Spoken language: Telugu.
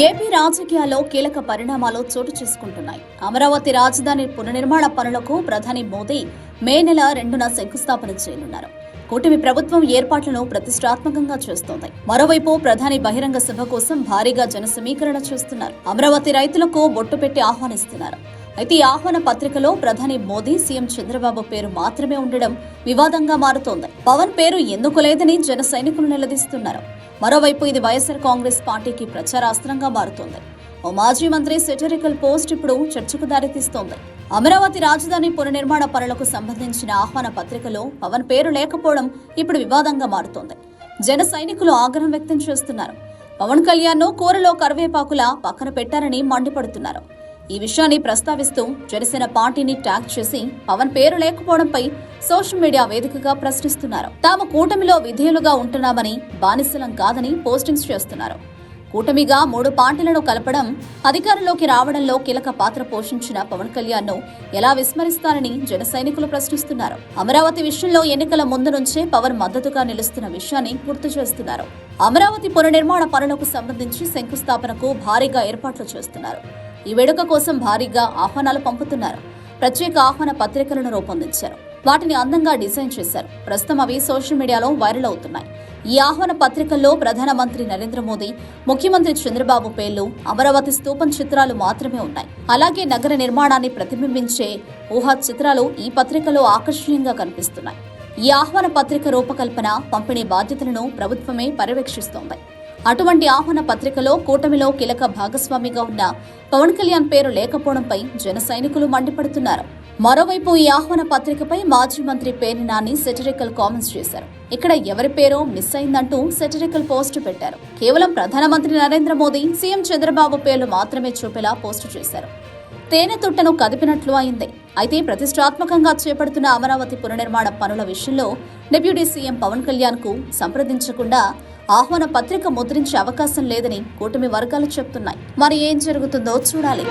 ఏపీ రాజకీయాల్లో కీలక పరిణామాలు చోటు చేసుకుంటున్నాయి. అమరావతి రాజధాని పునర్నిర్మాణ పనులకు ప్రధాని మోదీ మే నెల రెండున శంకుస్థాపన చేయనున్నారు. కూటమి ప్రభుత్వం ఏర్పాట్లను ప్రతిష్టాత్మకంగా చేస్తోంది. మరోవైపు ప్రధాని బహిరంగ సభ కోసం భారీగా జన సమీకరణ చేస్తున్నారు. అమరావతి రైతులకు బొట్టు పెట్టి ఆహ్వానిస్తున్నారు. అయితే ఈ ఆహ్వాన పత్రికలో ప్రధాని మోదీ సీఎం చంద్రబాబు పేరు మాత్రమే ఉండడం వివాదంగా మారుతోంది. పవన్ పేరు ఎందుకు లేదని జన సైనికులు నిలదీస్తున్నారు. మరోవైపు ఇది వైఎస్ఆర్ కాంగ్రెస్ పార్టీకి ప్రచారాస్త్రంగా మారుతోంది. ఓ మాజీ మంత్రి సెటరికల్ పోస్ట్ ఇప్పుడు చర్చకు దారితీస్తోంది. అమరావతి రాజధాని పునర్నిర్మాణ పనులకు సంబంధించిన ఆహ్వాన పత్రికలో పవన్ పేరు లేకపోవడం ఇప్పుడు వివాదంగా మారుతోంది. జన సైనికులు ఆగ్రహం వ్యక్తం చేస్తున్నారు. పవన్ కళ్యాణ్ను కూరలో కరివేపాకులా పక్కన పెట్టారని మండిపడుతున్నారు. ఈ విషయాన్ని ప్రస్తావిస్తూ జనసేన పార్టీని ట్యాగ్ చేసి పవన్ పేరు లేకపోవడంపై సోషల్ మీడియా వేదికగా ప్రశ్నిస్తున్నారు. తాము కూటమిలో విధేయులుగా ఉంటున్నామని బానిసలం కాదని పోస్టింగ్స్ చేస్తున్నారు. కూటమిగా మూడు పార్టీలను కలపడం అధికారంలోకి రావడంలో కీలక పాత్ర పోషించిన పవన్ కళ్యాణ్ను ఎలా విస్మరిస్తారని జన సైనికులు ప్రశ్నిస్తున్నారు. అమరావతి విషయంలో ఎన్నికల ముందు నుంచే పవన్ మద్దతుగా నిలుస్తున్న విషయాన్ని గుర్తు చేస్తున్నారు. అమరావతి పునర్నిర్మాణ పనులకు సంబంధించి శంకుస్థాపనకు భారీగా ఏర్పాట్లు చేస్తున్నారు. ఈ వేడుక కోసం భారీగా ఆహ్వానాలు పంపుతున్నారు. ప్రత్యేక ఆహ్వాన పత్రికలను రూపొందించారు. వాటిని అందంగా డిజైన్ చేశారు. ప్రస్తుతం అవి సోషల్ మీడియాలో వైరల్ అవుతున్నాయి. ఈ ఆహ్వాన పత్రికల్లో ప్రధానమంత్రి నరేంద్ర మోదీ ముఖ్యమంత్రి చంద్రబాబు పేర్లు అమరావతి స్తూపం చిత్రాలు మాత్రమే ఉన్నాయి. అలాగే నగర నిర్మాణాన్ని ప్రతిబింబించే ఊహా చిత్రాలు ఈ పత్రికలో ఆకర్షణీయంగా కనిపిస్తున్నాయి. ఈ ఆహ్వాన పత్రిక రూపకల్పన పంపిణీ బాధ్యతలను ప్రభుత్వమే పర్యవేక్షిస్తోంది. అటువంటి ఆహ్వాన పత్రికలో కూటమిలో కీలక భాగస్వామిగా ఉన్న పవన్ కళ్యాణ్ పేరు లేకపోవడంపై జన సైనికులు మండిపడుతున్నారు. మరోవైపు ఈ ఆహ్వాన పత్రికపై మాజీ మంత్రి పేర్ని నాని సెటరికల్ కామెంట్స్ చేశారు. ఇక్కడ ఎవరి పేరో మిస్ అయిందంటూ సెటరికల్ పోస్ట్ పెట్టారు. కేవలం ప్రధానమంత్రి నరేంద్ర మోదీ సీఎం చంద్రబాబు పేర్లు మాత్రమే చూపేలా పోస్టు చేశారు. తేనె తుట్టను కదిపినట్లు అయింది. అయితే ప్రతిష్టాత్మకంగా చేపడుతున్న అమరావతి పునర్నిర్మాణ పనుల విషయంలో డిప్యూటీ సీఎం పవన్ కళ్యాణ్కు సంప్రదించకుండా ఆహ్వాన పత్రిక ముద్రించే అవకాశం లేదని కూటమి వర్గాలు చెప్తున్నాయి. మరి ఏం జరుగుతుందో చూడాలి.